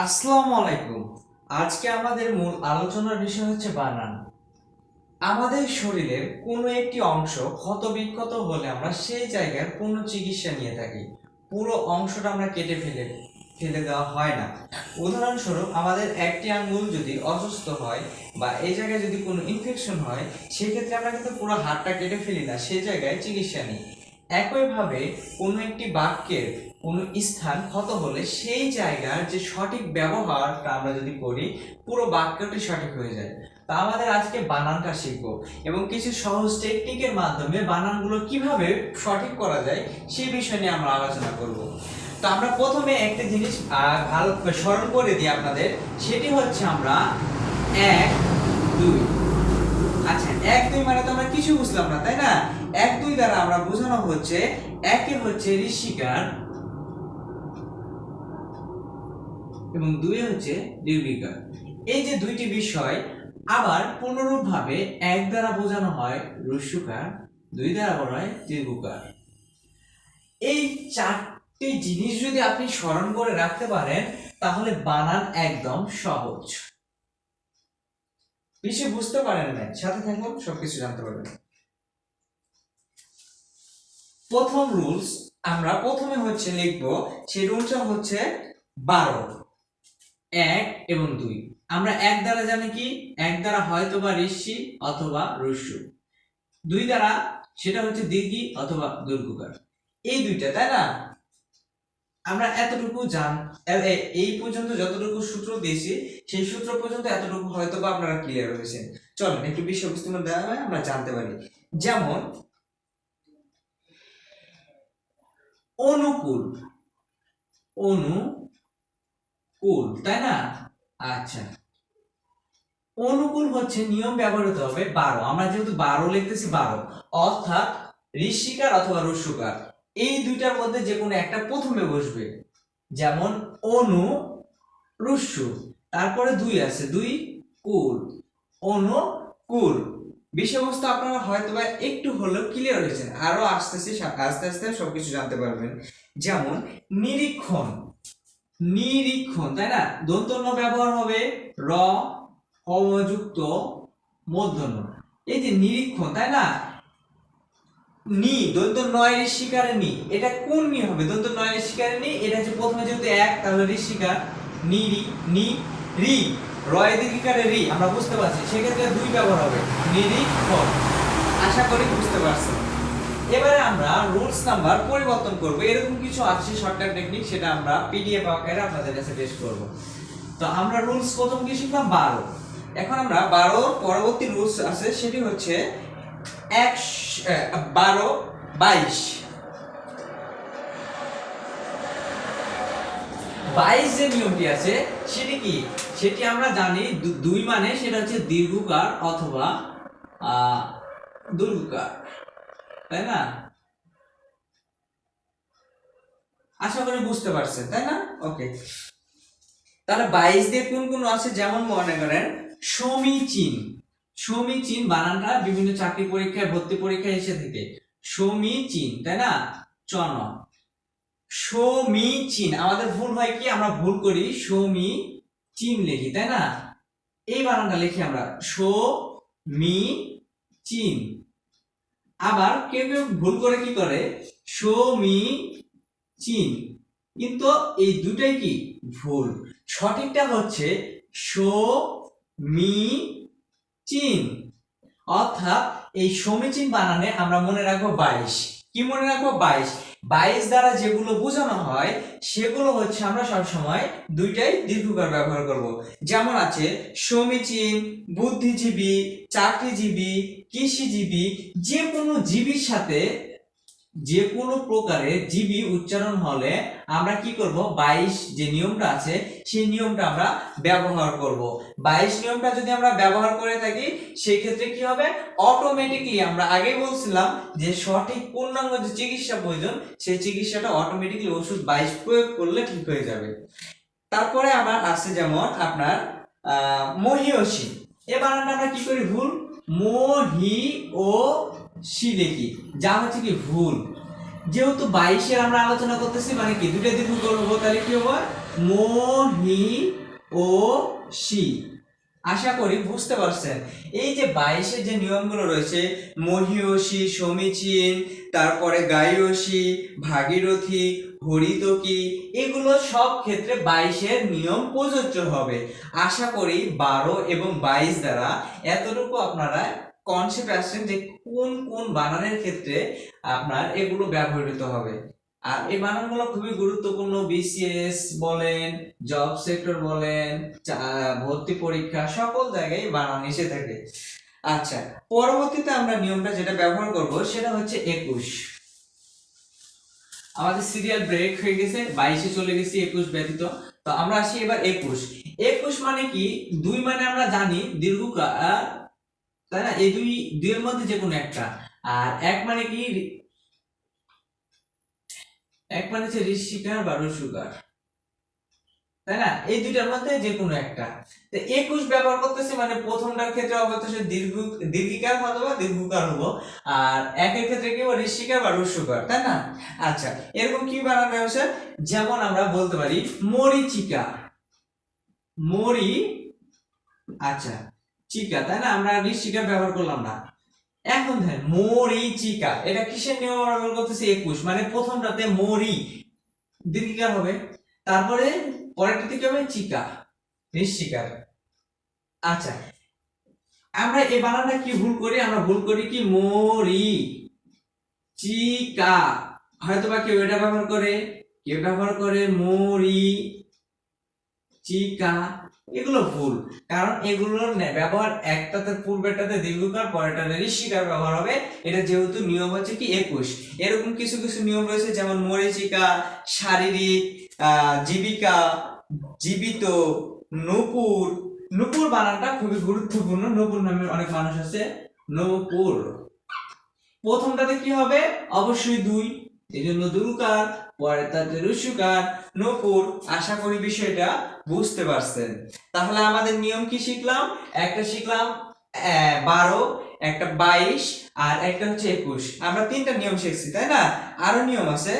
আসসালামু আলাইকুম। আজকে আমাদের মূল আলোচনার বিষয় হচ্ছে বানান। আমাদের শরীরের কোনো একটি অংশ ক্ষত বিক্ষত হলে আমরা সেই জায়গার পূর্ণ চিকিৎসা নিয়ে থাকি। পুরো অংশটা আমরা কেটে ফেলে ফেলে দেওয়া হয় না। উদাহরণস্বরূপ, আমাদের একটি আঙ্গুল যদি অসুস্থ হয় বা এই জায়গায় যদি কোনো ইনফেকশন হয়, সেক্ষেত্রে আমরা কিন্তু পুরো হাতটা কেটে ফেলি না, সেই জায়গায় চিকিৎসা নিই। একইভাবে কোনো একটি বাক্যের কোনো স্থান ক্ষত হলে সেই জায়গার যে সঠিক ব্যবহারটা আমরা যদি করি, পুরো বাক্যটি সঠিক হয়ে যায়। তা আমাদের আজকে বানানটা শিখব এবং কিছু সহজ টেকনিকের মাধ্যমে বানানগুলো কীভাবে সঠিক করা যায় সেই বিষয় নিয়ে আমরা আলোচনা করব। তো আমরা প্রথমে একটা জিনিস ভালো স্মরণ করে দিই আপনাদের। সেটি হচ্ছে আমরা এক, দুই এক দুই মানে তো আমরা কিছু বুঝলাম না, তাই না? এক দুই দ্বারা আমরা বোঝানো হচ্ছে, একে হচ্ছে ঋষিকার এবং দুই হচ্ছে নির্বিকার এই যে দুইটি বিষয়, আবার পুনরূপ ভাবে এক দ্বারা বোঝানো হয় রস্যকার দুই দ্বারা বলা হয় দীর্ঘকার এই চারটি জিনিস যদি আপনি স্মরণ করে রাখতে পারেন, তাহলে বানান একদম সহজ। বেশি বুঝতে পারেন না সাথে থাকুন, সবকিছু জানতে পারবেন। প্রথম রুলস আমরা প্রথমে হচ্ছে লিখব সেই রুলসটা হচ্ছে বারো, এক এবং দুই। আমরা এক দ্বারা জানি কি? এক দ্বারা হয়তো বা ঋষি অথবা রস্যু দুই দ্বারা সেটা হচ্ছে দীর্ঘি অথবা দুর্গুকার এই দুইটা, তাই না? আমরা এতটুকু জান এই পর্যন্ত যতটুকু সূত্র দিয়েছি, সেই সূত্র পর্যন্ত এতটুকু হয়তো বা আপনারা ক্লিয়ার হয়েছেন। চলেন, একটু বিষয়বস্তু দেওয়া হয়, আমরা জানতে পারি। যেমন, অনুকূল। অনুকূল, তাই না? আচ্ছা। অনুকূল হচ্ছে নিয়ম ব্যবহৃত হবে বারো। আমরা যেহেতু বারো লিখতেছি বারো, অর্থাৎ ঋষিকার অথবা রস্যকার এই দুইটার মধ্যে যে কোনো একটা প্রথমে বসবে। যেমন অনু রস্যু তারপরে দুই আছে, দুই কুল। অনু কুল। বিষয়বস্তু আপনারা হয়তো বা একটু হলেও ক্লিয়ার হয়েছেন, আরও আস্তে আস্তে আস্তে আস্তে সবকিছু জানতে পারবেন। যেমন নিরীক্ষণ। নিরীক্ষণ, তাই না? দন্তন্য ব্যবহার হবে, র, অযুক্ত মূর্ধন্য এই যে নিরীক্ষণ, তাই না? নি দন্ত নয় ঋষিকারে নি। এটা কোন নি হবে? দন্ত নয় ঋষিকারে নি, এটা হচ্ছে প্রথমে যেহেতু এক, তাহলে ঋষিকার নি, রি নি, রি। রয় দীর্ঘিকারে রি, আমরা বুঝতে পারছি। সেক্ষেত্রে দুই ব্যবহার হবে নিরীক্ষণ আশা করি বুঝতে পারছেন। এবারে আমরা রুলস নাম্বার পরিবর্তন করব। এরকম কিছু আছে, শর্টকাট টেকনিক, সেটা আমরা পিডিএফ আকারে আপনাদের কাছে পেশ করব। তো আমরা রুলস প্রথম কি শিখলাম? বারো। এখন আমরা বারো পরবর্তী রুলস আছে, সেটি হচ্ছে বারো, বাইশ। বাইশ যে নিয়মটি আছে, সেটি কি? সেটি আমরা জানি দুই মানে সেটা হচ্ছে দীর্ঘকার অথবা দুর্ঘকার। তাই না? আশা করি বুঝতে পারছেন, তাই না? ওকে তাহলে বাইশ দিয়ে কোন কোন আছে? যেমন মনে করেন, সমীচীন। সমীচীন বানানটা বিভিন্ন চাকরি পরীক্ষায়, ভর্তি পরীক্ষায় এসে থাকে। সমীচীন তাই না? চন। সমীচীন আমাদের ভুল হয় কি? আমরা ভুল করি। সমী, চিন লিখি, তাই না? এই বানানটা লিখি আমরা। সো মি চিন। আবার কেউ কেউ ভুল করে কি করে? সমী, চিন। কিন্তু এই দুটাই কি? ভুল। সঠিকটা হচ্ছে সো মি চিন। অর্থাৎ এই সমীচীন বানানে আমরা মনে রাখব বাইশ। কি মনে রাখব? বাইশ। বাইশ দ্বারা যেগুলো বোঝানো হয়, সেগুলো হচ্ছে আমরা সবসময় দুইটাই দীর্ঘকার ব্যবহার করব। যেমন আছে সমীচীন বুদ্ধিজীবী, চাকরিজীবী, কৃষিজীবী যে কোনো জীবীর সাথে যে কোনো প্রকারের জীবী উচ্চারণ হলে আমরা কি করব? বাইশ যে নিয়মটা আছে সেই নিয়মটা আমরা ব্যবহার করব। বাইশ নিয়মটা যদি আমরা ব্যবহার করে থাকি সেই ক্ষেত্রে কি হবে? অটোমেটিকলি আমরা আগেই বলছিলাম যে সঠিক পূর্ণাঙ্গ যে চিকিৎসা প্রয়োজন সেই চিকিৎসাটা অটোমেটিকলি ওষুধ বাইশ প্রয়োগ করলে ঠিক হয়ে যাবে। তারপরে আমার আছে যেমন আপনার আহ, মহিয়সী। এবার আমরা কি করি ভুল? মহি ও সি দেখি যা হচ্ছে কি ভুল। যেহেতু বাইশের আমরা আলোচনা করতেছি মানে কি? দুটা দীর্ঘ করব, তাহলে কি হবে? মোহি ও সি। আশা করি বুঝতে পারছেন। এই যে বাইশের যে নিয়মগুলো রয়েছে, মহিয়সী, সমীচীন, তারপরে গায়সী, ভাগীরথী, হরিতকি, এগুলো সব ক্ষেত্রে বাইশের নিয়ম প্রযোজ্য হবে। আশা করি বারো এবং বাইশ দ্বারা এতটুকু আপনারা কনসেপ্ট আসছেন যে কোন কোন বানানের ক্ষেত্রে আপনার এগুলো ব্যবহৃত হবে। আর এই বানানগুলো খুবই গুরুত্বপূর্ণ বিসিএস বলেন জব সেক্টর বলেন ভর্তি পরীক্ষা, সকল জায়গায় বানান এসে থাকে। আচ্ছা পরবর্তীতে আমরা নিয়মটা যেটা ব্যবহার করব সেটা হচ্ছে একুশ। আমাদের সিরিয়াল ব্রেক হয়ে গেছে, বাইশে চলে গেছি, একুশ ব্যতীত। তো আমরা আসি এবার একুশ। একুশ মানে কি? দুই মানে আমরা জানি দীর্ঘকার তাই না? এই দুই, দুইয়ের মধ্যে যে কোনো একটা। আর এক মানে কি? এক মানে হচ্ছে ঋষিকার বা রসুকার তাই না? এই দুইটার মধ্যে যে কোনো একটা। তো একুশ ব্যবহার করতেছি মানে প্রথমটার ক্ষেত্রে অবশ্যই সে দীর্ঘ দীর্ঘিকার অথবা দীর্ঘকার হব। আর একের ক্ষেত্রে কি হব? ঋষিকার বা রস্যকার তাই না? আচ্ছা এরকম কি বানানো হয়েছে যেমন আমরা বলতে পারি মরিচিকা। মরি আচ্ছা চিকা, তাই না? আমরা ঋষিকা ব্যবহার করলাম না। এখন দেখেন মরিচিকা এটা কিসের নিয়ম ব্যবহার করতেছি? একুশ। মানে প্রথমটাতে মরি দীর্ঘিকার হবে, তারপরে পরেরটাতে কি হবে চিকা নিশ্চিকার আচ্ছা আমরা এই বানানটা কি ভুল করি? আমরা ভুল করি কি? মরি চিকা। হয়তো বা কেউ এটা ব্যবহার করে, কেউ ব্যবহার করে মরি চিকা। এগুলো ভুল। কারণ এগুলোর ব্যবহার একটাতে পূর্বেরটাতে দীর্ঘকার পরেরটাতে ঋষিকার ব্যবহার হবে। এটা যেহেতু নিয়ম হচ্ছে কি একুশ। এরকম কিছু কিছু নিয়ম রয়েছে, যেমন মরিচিকা, শারীরিক জীবিকা, জীবিত, নূপুর। নূপুর বানানটা খুবই গুরুত্বপূর্ণ। নূপুর নামে অনেক মানুষ আছে। নূপুর। প্রথমটাতে কি হবে? অবশ্যই দুই। এই জন্য দুরুকার, পরে তাতে রুসুকার নকুর আশা করি বিষয়টা বুঝতে পারছেন। তাহলে আমাদের নিয়ম কি শিখলাম? একটা শিখলাম বারো, একটা বাইশ, আর একটা হচ্ছে একুশ। আমরা তিনটা নিয়ম শিখছি, তাই না? আরও নিয়ম আছে?